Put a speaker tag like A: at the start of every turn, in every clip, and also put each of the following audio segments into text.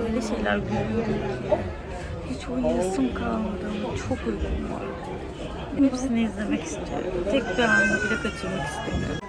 A: Öyle şeyler görüyorum ki hiç oynayasım kalmadı çok uykum var. Hepsini izlemek istiyorum. Tek bir anı bile kaçırmak istemiyorum.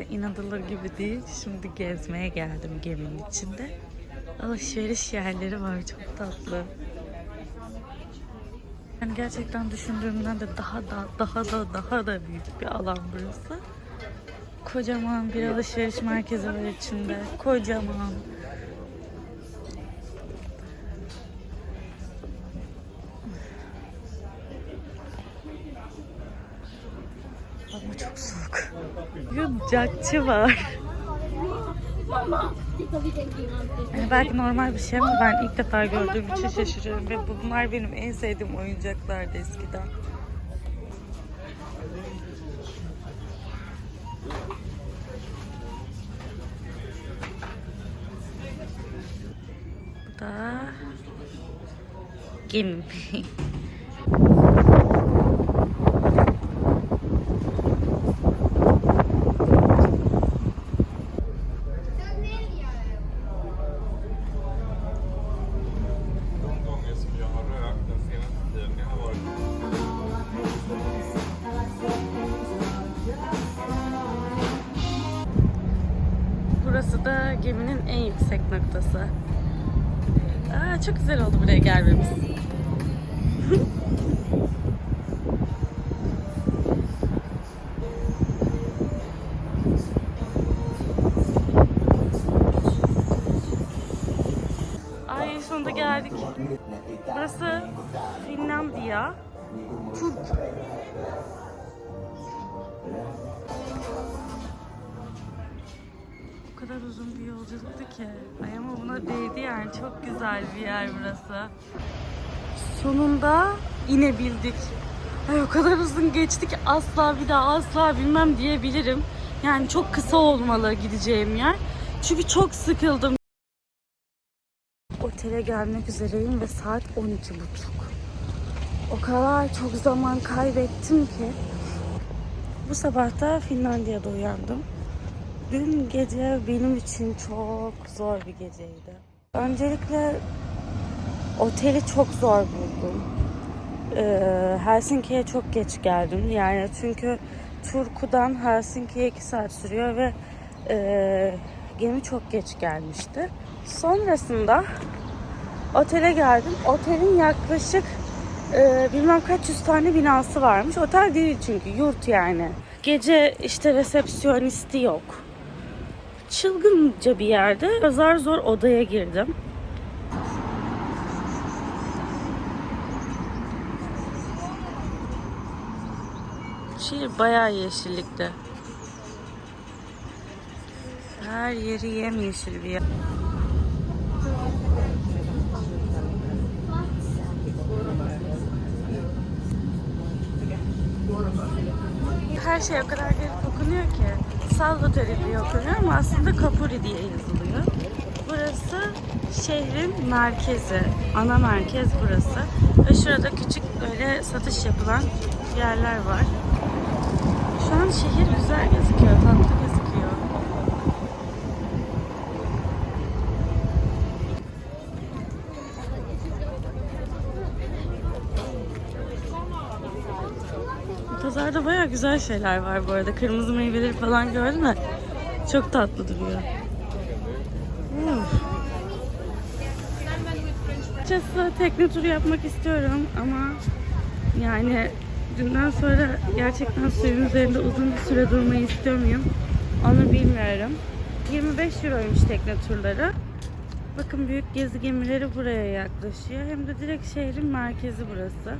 A: De inanılır gibi değil. Şimdi gezmeye geldim geminin içinde. Alışveriş yerleri var. Çok tatlı. Yani gerçekten düşündüğümden de daha da daha da daha da büyük bir alan burası. Kocaman bir alışveriş merkezi var içinde. Kocaman. Yutacakçı var. Belki normal bir şey ama ben ilk defa gördüğüm için şaşırıyorum ve bunlar benim en sevdiğim oyuncaklardı eskiden. Bu da gemi. Turku. O kadar uzun bir yolculuktu ki. Ay ama buna değdi yani. Çok güzel bir yer burası. Sonunda inebildik. Ay o kadar uzun geçti ki asla bir daha asla bilmem diyebilirim. Yani çok kısa olmalı gideceğim yer. Çünkü çok sıkıldım. Otele gelmek üzereyim ve saat 12.30. O kadar çok zaman kaybettim ki. Bu sabah da Finlandiya'da uyandım. Dün gece benim için çok zor bir geceydi. Öncelikle oteli çok zor buldum. Ee, Helsinki'ye çok geç geldim. Yani çünkü Turku'dan Helsinki'ye 2 saat sürüyor ve e, gemi çok geç gelmişti. Sonrasında otele geldim. Otelin yaklaşık e, bilmem kaç yüz tane binası varmış. Otel değil çünkü yurt yani. Gece işte resepsiyonisti yok çılgınca bir yerde zar zor odaya girdim. Şehir bayağı yeşillikte. Her yeri yemyeşil bir yer. Her şey o kadar garip okunuyor ki. Salvatore diye okunuyor ama aslında Capuri diye yazılıyor. Burası şehrin merkezi. Ana merkez burası. Ve şurada küçük böyle satış yapılan yerler var. Şu an şehir güzel gözüküyor, tatlı gözüküyor. Pazarda bayağı güzel şeyler var bu arada. Kırmızı meyveleri falan gördün mü? Çok tatlı duruyor. Açıkçası tekne turu yapmak istiyorum ama yani dünden sonra gerçekten suyun üzerinde uzun bir süre durmayı istiyor muyum? Onu bilmiyorum. 25 euroymuş tekne turları. Bakın büyük gezi gemileri buraya yaklaşıyor. Hem de direkt şehrin merkezi burası.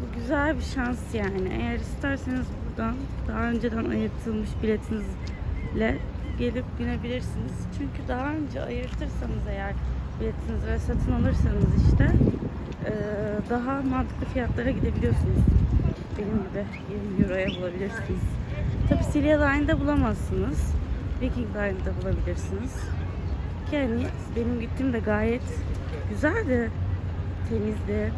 A: Bu güzel bir şans yani. Eğer isterseniz buradan daha önceden ayırtılmış biletinizle gelip binebilirsiniz. Çünkü daha önce ayırtırsanız eğer biletinizi ve satın alırsanız işte eee, daha mantıklı fiyatlara gidebiliyorsunuz. Benim gibi 20 euroya bulabilirsiniz. Tabi Silya Line'da bulamazsınız. Viking Line'da bulabilirsiniz. Ki hani benim gittiğim de gayet güzeldi. Temizdi.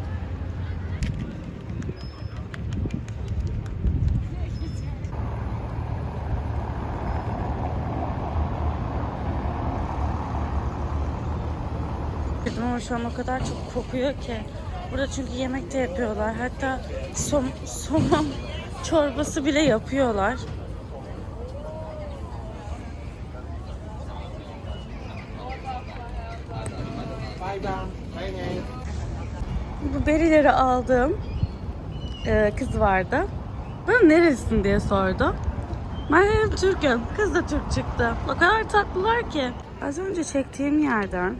A: Şu an o kadar çok kokuyor ki. Burada çünkü yemek de yapıyorlar. Hatta som, somon çorbası bile yapıyorlar. Bu berileri aldığım e, kız vardı. Bana nerelisin diye sordu. Ben dedim Türk'üm. Kız da Türk çıktı. O kadar tatlılar ki. Az önce çektiğim yerden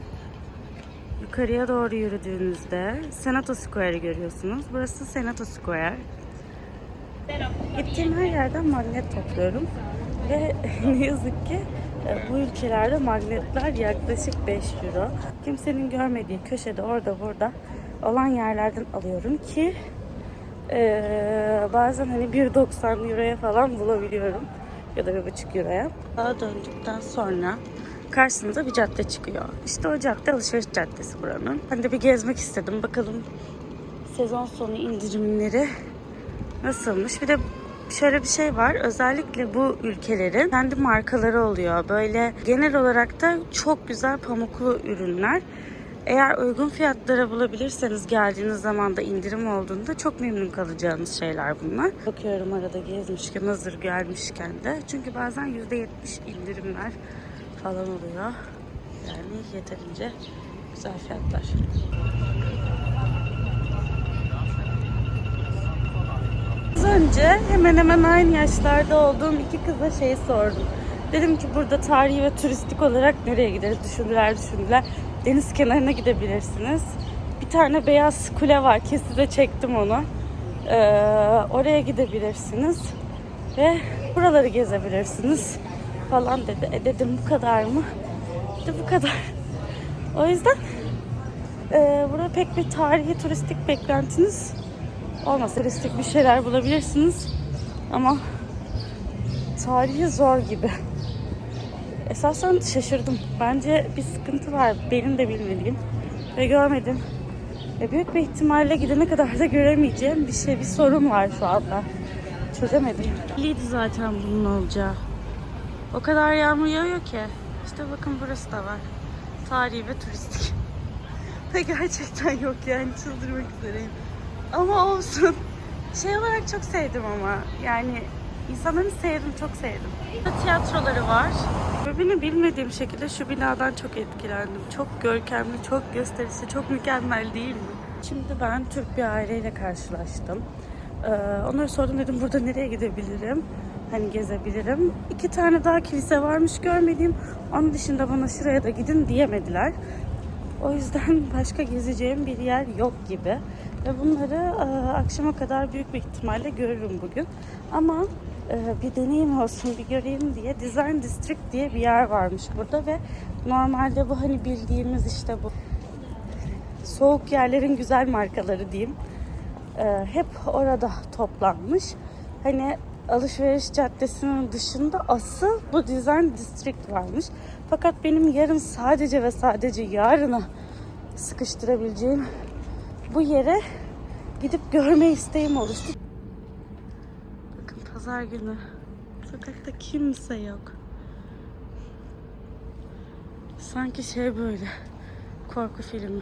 A: yukarıya doğru yürüdüğünüzde Senato Square'ı görüyorsunuz. Burası Senato Square. Gittiğim her yerden magnet topluyorum. Ve ne yazık ki e, bu ülkelerde magnetler yaklaşık 5 euro. Kimsenin görmediği köşede orada burada olan yerlerden alıyorum ki e, bazen hani 1.90 euroya falan bulabiliyorum. Ya da 1.5 euroya. Daha döndükten sonra karşınıza bir cadde çıkıyor. İşte o cadde alışveriş caddesi buranın. Ben de bir gezmek istedim. Bakalım sezon sonu indirimleri nasılmış. Bir de şöyle bir şey var. Özellikle bu ülkelerin kendi markaları oluyor. Böyle genel olarak da çok güzel pamuklu ürünler. Eğer uygun fiyatlara bulabilirseniz geldiğiniz zaman da indirim olduğunda çok memnun kalacağınız şeyler bunlar. Bakıyorum arada gezmişken hazır gelmişken de. Çünkü bazen %70 indirimler falan oluyor. Yani yeterince güzel fiyatlar. Az önce hemen hemen aynı yaşlarda olduğum iki kıza şey sordum. Dedim ki burada tarihi ve turistik olarak nereye gideriz? Düşündüler düşündüler. Deniz kenarına gidebilirsiniz. Bir tane beyaz kule var ki size çektim onu. Ee, oraya gidebilirsiniz. Ve buraları gezebilirsiniz falan dedi. E dedim bu kadar mı? Dedi bu kadar. O yüzden e, burada pek bir tarihi turistik beklentiniz olmasa turistik bir şeyler bulabilirsiniz. Ama tarihi zor gibi. Esasen şaşırdım. Bence bir sıkıntı var. Benim de bilmediğim. Ve görmedim. Ve büyük bir ihtimalle gidene kadar da göremeyeceğim bir şey, bir sorun var şu anda. Çözemedim. Belliydi zaten bunun olacağı. O kadar yağmur yağıyor ki. İşte bakın burası da var. Tarihi ve turistik. Ve gerçekten yok yani çıldırmak üzereyim. Ama olsun. Şey olarak çok sevdim ama. Yani insanları sevdim, çok sevdim. Burada tiyatroları var. Benim bilmediğim şekilde şu binadan çok etkilendim. Çok görkemli, çok gösterişli, çok mükemmel değil mi? Şimdi ben Türk bir aileyle karşılaştım. Ee, onlara sordum dedim burada nereye gidebilirim? Hani gezebilirim. İki tane daha kilise varmış görmediğim. Onun dışında bana şuraya da gidin diyemediler. O yüzden başka gezeceğim bir yer yok gibi. Ve bunları e, akşama kadar büyük bir ihtimalle görürüm bugün. Ama e, bir deneyim olsun, bir göreyim diye Design District diye bir yer varmış burada ve normalde bu hani bildiğimiz işte bu soğuk yerlerin güzel markaları diyeyim. E, hep orada toplanmış. Hani alışveriş caddesinin dışında asıl bu Design District varmış. Fakat benim yarın sadece ve sadece yarına sıkıştırabileceğim bu yere gidip görme isteğim oluştu. Bakın pazar günü sokakta kimse yok. Sanki şey böyle korku filmi.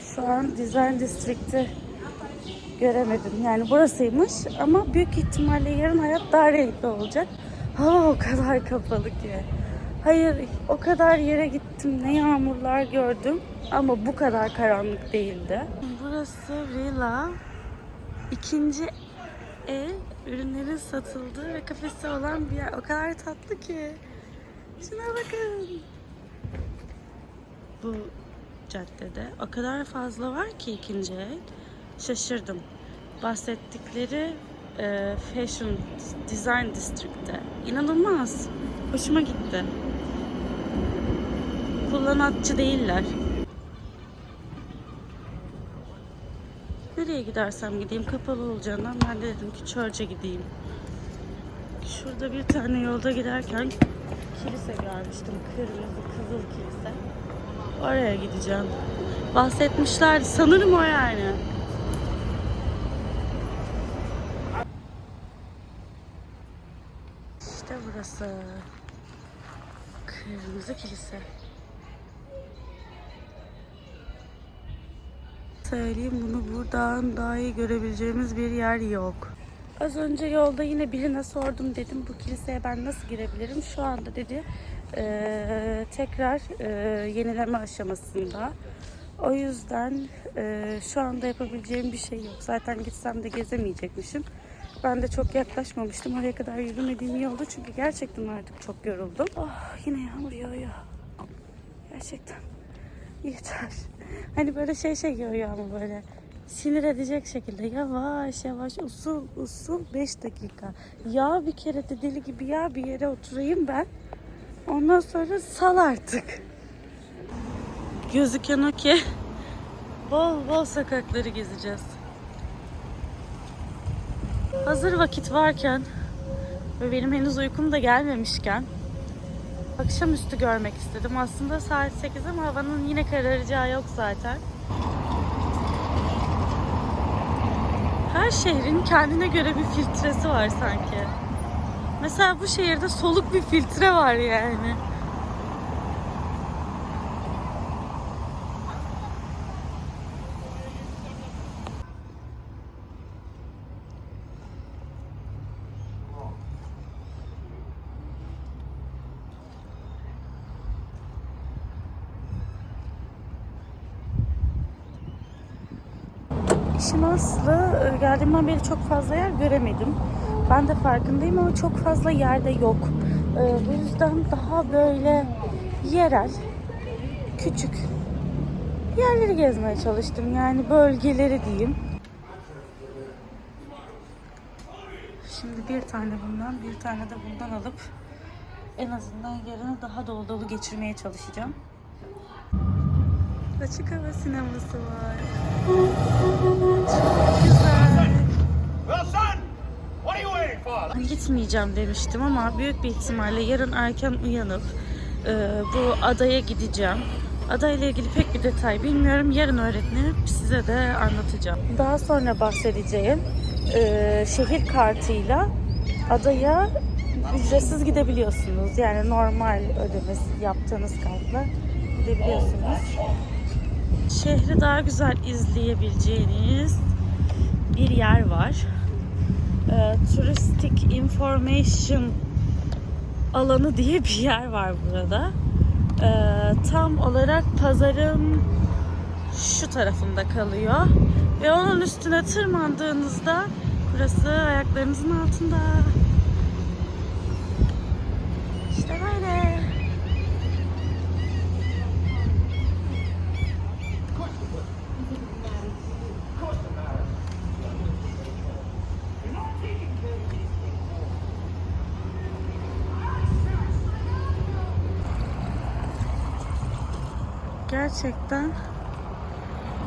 A: Şu an Design District'i göremedim. Yani burasıymış ama büyük ihtimalle yarın hayat daha renkli olacak. Hava o kadar kapalı ki. Hayır o kadar yere gittim ne yağmurlar gördüm ama bu kadar karanlık değildi. Burası Villa. İkinci el ürünlerin satıldığı ve kafesi olan bir yer. O kadar tatlı ki. Şuna bakın. Bu caddede o kadar fazla var ki ikinci el şaşırdım. Bahsettikleri e, Fashion Design District'te. İnanılmaz. Hoşuma gitti. Kullanatçı değiller. Nereye gidersem gideyim kapalı olacağından ben de dedim ki Church'e gideyim. Şurada bir tane yolda giderken kilise görmüştüm. Kırmızı kızıl kilise. Oraya gideceğim. Bahsetmişlerdi. Sanırım o yani. Burası. Kırmızı kilise. Söyleyeyim bunu buradan daha iyi görebileceğimiz bir yer yok. Az önce yolda yine birine sordum dedim bu kiliseye ben nasıl girebilirim? Şu anda dedi eee, tekrar eee, yenileme aşamasında. O yüzden eee, şu anda yapabileceğim bir şey yok. Zaten gitsem de gezemeyecekmişim. Ben de çok yaklaşmamıştım. Oraya kadar yürümediğim iyi oldu. Çünkü gerçekten artık çok yoruldum. Oh, yine yağmur yağıyor. Gerçekten yeter. Hani böyle şey şey yağıyor ama böyle sinir edecek şekilde yavaş yavaş usul usul 5 dakika. Ya bir kere de deli gibi ya bir yere oturayım ben. Ondan sonra sal artık. Gözüken o ki bol bol sokakları gezeceğiz. Hazır vakit varken ve benim henüz uykum da gelmemişken akşamüstü görmek istedim. Aslında saat 8 ama havanın yine kararacağı yok zaten. Her şehrin kendine göre bir filtresi var sanki. Mesela bu şehirde soluk bir filtre var yani. Aslı e, geldiğimden beri çok fazla yer göremedim. Ben de farkındayım ama çok fazla yerde yok. E, Bu yüzden daha böyle yerel, küçük yerleri gezmeye çalıştım. Yani bölgeleri diyeyim. Şimdi bir tane bundan, bir tane de bundan alıp en azından yarını daha dolu dolu geçirmeye çalışacağım. Açık hava sineması var. Çok güzel.
B: For?
A: Gitmeyeceğim demiştim ama büyük bir ihtimalle yarın erken uyanıp e, bu adaya gideceğim. Adayla ilgili pek bir detay bilmiyorum. Yarın öğretmenip size de anlatacağım. Daha sonra bahsedeceğim e, şehir kartıyla adaya ücretsiz gidebiliyorsunuz. Yani normal ödemesi yaptığınız kartla gidebiliyorsunuz. Şehri daha güzel izleyebileceğiniz bir yer var e, Touristic Information alanı diye bir yer var burada. E, tam olarak pazarın şu tarafında kalıyor. Ve onun üstüne tırmandığınızda burası ayaklarınızın altında. İşte böyle. Gerçekten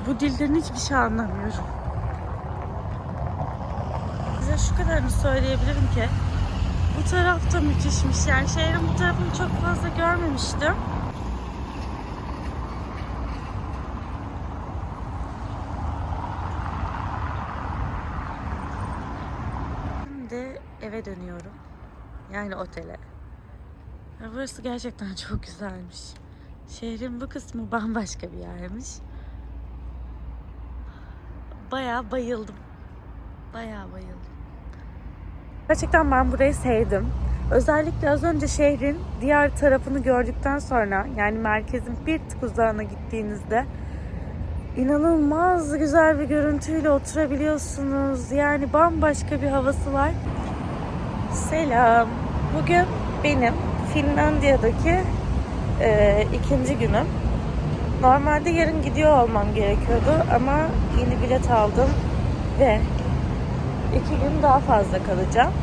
A: bu dilden hiçbir şey anlamıyorum. Size şu kadarını söyleyebilirim ki bu taraf da müthişmiş. Yani şehrin bu tarafını çok fazla görmemiştim. Şimdi eve dönüyorum. Yani otele. Burası gerçekten çok güzelmiş. Şehrin bu kısmı bambaşka bir yermiş. Bayağı bayıldım. Bayağı bayıldım. Gerçekten ben burayı sevdim. Özellikle az önce şehrin diğer tarafını gördükten sonra yani merkezin bir tık uzağına gittiğinizde inanılmaz güzel bir görüntüyle oturabiliyorsunuz. Yani bambaşka bir havası var. Selam. Bugün benim Finlandiya'daki e, ikinci günüm. Normalde yarın gidiyor olmam gerekiyordu ama yeni bilet aldım ve iki gün daha fazla kalacağım.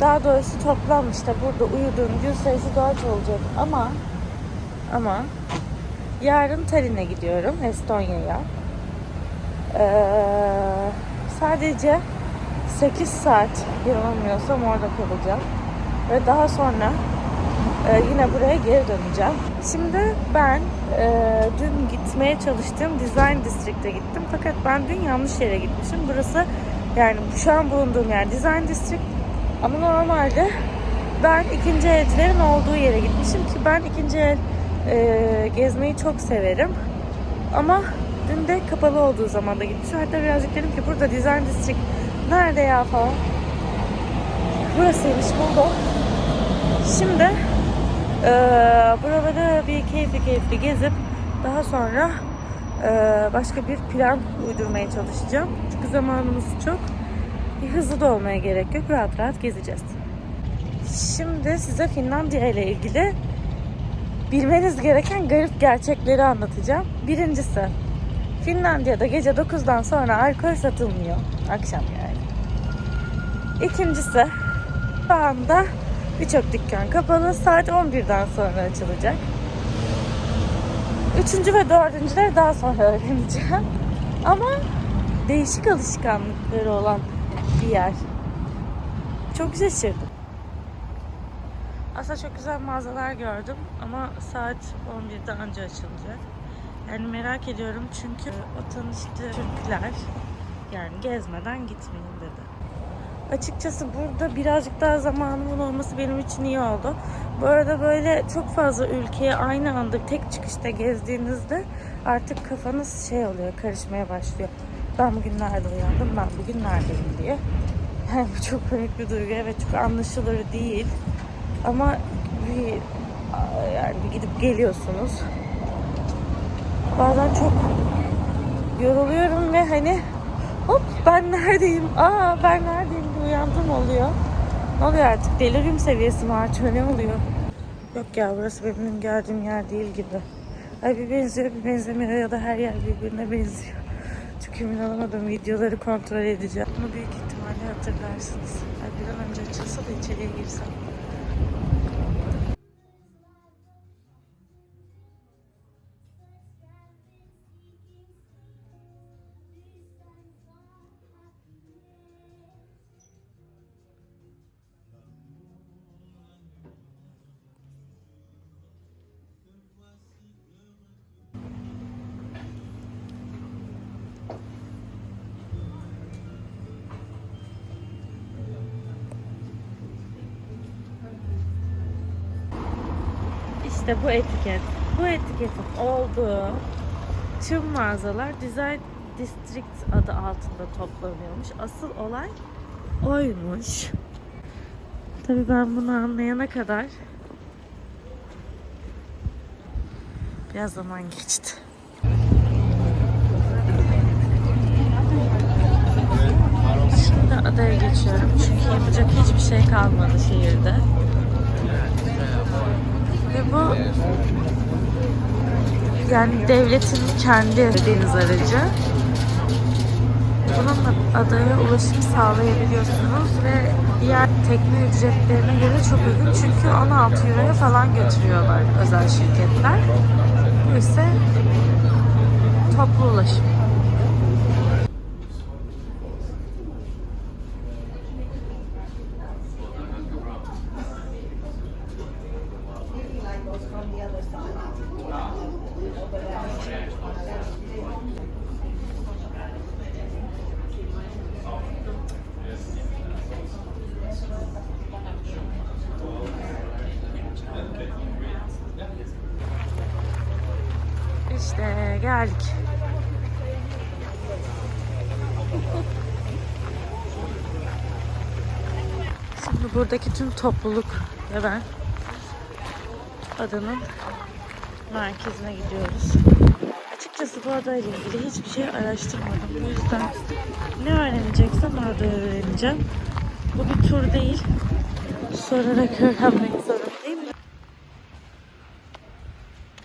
A: Daha doğrusu toplam işte burada uyuduğum gün sayısı 4 olacak ama ama yarın Tallinn'e gidiyorum Estonya'ya. Ee, sadece 8 saat yanılmıyorsam orada kalacağım. Ve daha sonra e, yine buraya geri döneceğim. Şimdi ben e, dün gitmeye çalıştığım Design District'e gittim. Fakat ben dün yanlış yere gitmişim. Burası yani şu an bulunduğum yer Design District. Ama normalde ben ikinci elcilerin olduğu yere gitmişim ki ben ikinci el e, gezmeyi çok severim. Ama dün de kapalı olduğu zaman da gitmişim. Hatta birazcık dedim ki burada Design District nerede ya falan. Burasıymış buldum. Şimdi eee buraları bir keyifli keyifli gezip daha sonra eee, başka bir plan uydurmaya çalışacağım. Çünkü zamanımız çok. Hızlı da olmaya gerek yok. Rahat rahat gezeceğiz. Şimdi size Finlandiya ile ilgili bilmeniz gereken garip gerçekleri anlatacağım. Birincisi, Finlandiya'da gece 9'dan sonra alkol satılmıyor. Akşam yani. İkincisi, şu anda birçok dükkan kapalı. Saat 11'den sonra açılacak. Üçüncü ve dördüncüleri daha sonra öğreneceğim. Ama değişik alışkanlıkları olan bir yer. Çok şaşırdım. Aslında çok güzel mağazalar gördüm ama saat 11'de anca açılacak. Yani merak ediyorum çünkü o tanıştığı Türkler yani gezmeden gitmeyin. Açıkçası burada birazcık daha zamanımın olması benim için iyi oldu. Bu arada böyle çok fazla ülkeye aynı anda tek çıkışta gezdiğinizde artık kafanız şey oluyor, karışmaya başlıyor. Ben bugün nerede uyandım, ben bugün neredeyim diye. Yani bu çok komik bir duygu. Evet çok anlaşılır değil. Ama bir yani bir gidip geliyorsunuz. Bazen çok yoruluyorum ve hani hop ben neredeyim? Aa ben neredeyim diye uyandım oluyor. Ne oluyor artık? Delirium seviyesi mi artıyor? Ne oluyor? Yok ya burası benim geldiğim yer değil gibi. Ay bir benziyor bir benzemiyor ya da her yer birbirine benziyor. Çok emin olamadım. Videoları kontrol edeceğim. Bunu büyük ihtimalle hatırlarsınız. Ay bir an önce açılsa da içeriye girsem. İşte bu etiket. Bu etiketin olduğu tüm mağazalar Design District adı altında toplanıyormuş. Asıl olay oymuş. Tabii ben bunu anlayana kadar biraz zaman geçti. Şimdi adaya geçiyorum çünkü yapacak hiçbir şey kalmadı şehirde. Bu yani devletin kendi deniz aracı. Bununla adaya ulaşım sağlayabiliyorsunuz ve diğer tekne ücretlerine göre çok uygun. Çünkü 16 euroya falan götürüyorlar özel şirketler. Bu ise toplu ulaşım. Tüm topluluk ve ben adanın merkezine gidiyoruz. Açıkçası bu adayla ilgili hiçbir şey araştırmadım. Bu yüzden ne öğreneceksem orada öğreneceğim. Bu bir tur değil. Sorarak öğrenmek zorundayım.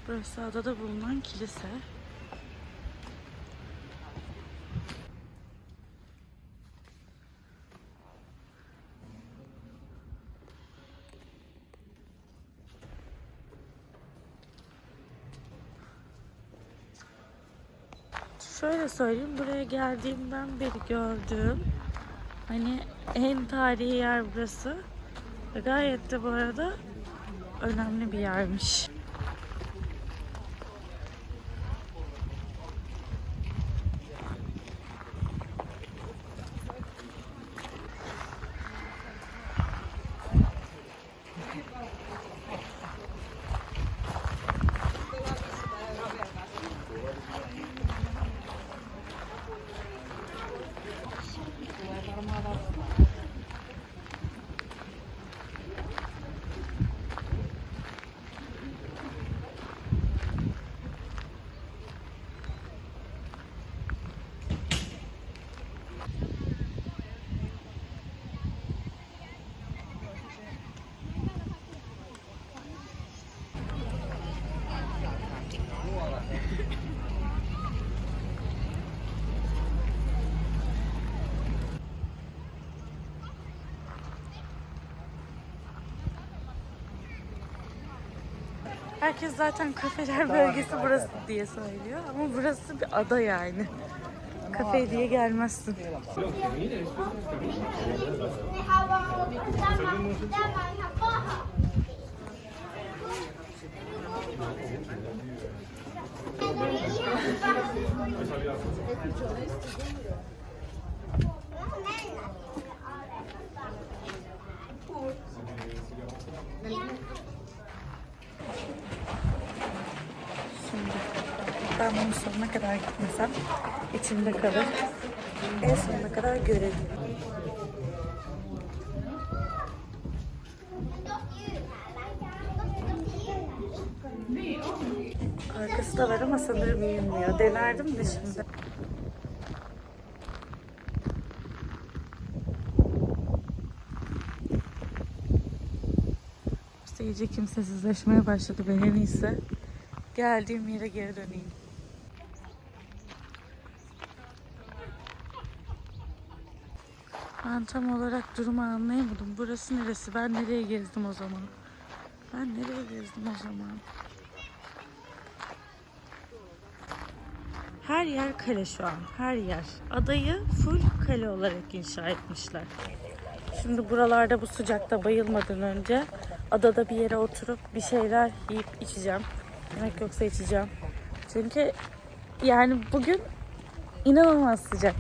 A: Burası adada bulunan kilise. Şöyle söyleyeyim, buraya geldiğimden beri gördüğüm hani en tarihi yer burası. Gayet de bu arada önemli bir yermiş. Herkes zaten kafeler bölgesi burası diye söylüyor ama burası bir ada yani. Kafe diye gelmezsin. Şimdi ben bunu sonuna kadar gitmesem içimde kalır. En sonuna kadar görelim. Arkası da var ama sanırım uyumuyor. Denerdim de şimdi. İşte iyice kimsesizleşmeye başladı. Ben en iyisi geldiğim yere geri döneyim. Ben tam olarak durumu anlayamadım. Burası neresi? Ben nereye gezdim o zaman? Ben nereye gezdim o zaman? Her yer kale şu an. Her yer. Adayı full kale olarak inşa etmişler. Şimdi buralarda bu sıcakta bayılmadan önce adada bir yere oturup bir şeyler yiyip içeceğim. Yemek yoksa içeceğim. Çünkü yani bugün inanılmaz sıcak.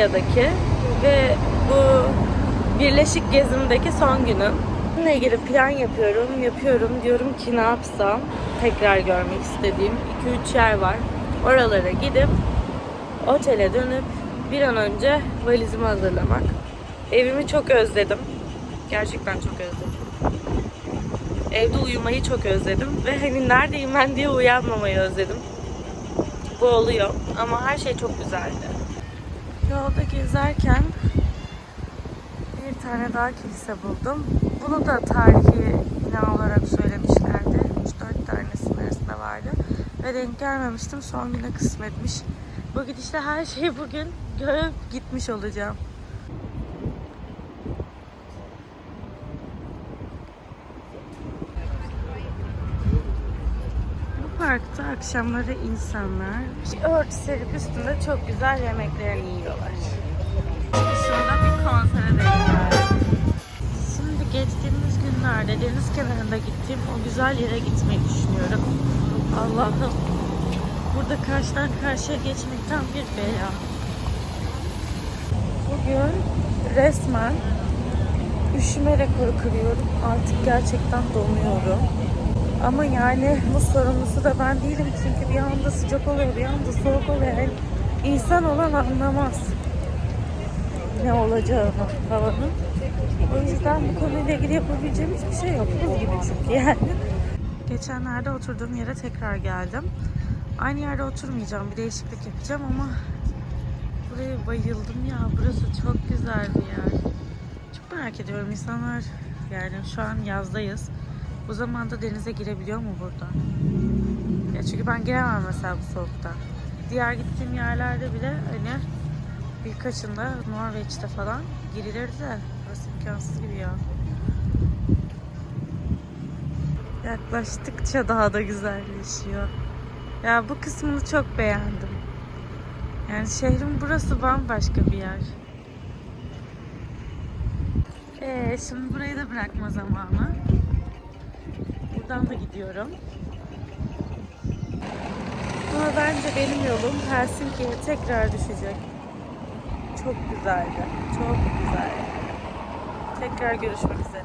A: Finlandiya'daki ve bu birleşik gezimdeki son günüm. Bununla ilgili plan yapıyorum, yapıyorum. Diyorum ki ne yapsam tekrar görmek istediğim 2-3 yer var. Oralara gidip otele dönüp bir an önce valizimi hazırlamak. Evimi çok özledim. Gerçekten çok özledim. Evde uyumayı çok özledim ve hani neredeyim ben diye uyanmamayı özledim. Bu oluyor ama her şey çok güzeldi. Yolda gezerken bir tane daha kilise buldum. Bunu da tarihi bina olarak söylemişlerdi. 3-4 tanesinin arasında vardı. Ve denk gelmemiştim. Son güne kısmetmiş. Bu gidişle her şeyi bugün görüp gitmiş olacağım. Parkta akşamları insanlar örtü serip üstünde çok güzel yemeklerini yiyorlar. Şurada bir konsere denk. Şimdi geçtiğimiz günlerde deniz kenarında gittiğim o güzel yere gitmeyi düşünüyorum. Allah'ım burada karşıdan karşıya geçmekten bir bela. Bugün resmen üşüme rekoru kırıyorum. Artık gerçekten donuyorum. Ama yani bu sorumlusu da ben değilim çünkü bir anda sıcak oluyor, bir anda soğuk oluyor. Yani insan olan anlamaz. ne olacağını havanın. O yüzden bu konuyla ilgili yapabileceğim hiçbir şey yok. Gibi çünkü yani. Geçenlerde oturduğum yere tekrar geldim. Aynı yerde oturmayacağım. Bir değişiklik yapacağım ama buraya bayıldım ya. Burası çok güzel bir yer. Çok merak ediyorum insanlar yani şu an yazdayız. Bu zamanda denize girebiliyor mu burada? Ya çünkü ben giremem mesela bu soğukta. Diğer gittiğim yerlerde bile hani birkaçında Norveç'te falan girilirdi de burası imkansız gibi ya. Yaklaştıkça daha da güzelleşiyor. Ya bu kısmını çok beğendim. Yani şehrin burası bambaşka bir yer. Ee, şimdi burayı da bırakma zamanı. Buradan da gidiyorum. Ama bence benim yolum Helsinki'ye tekrar düşecek. Çok güzeldi. Çok güzel. Tekrar görüşmek üzere.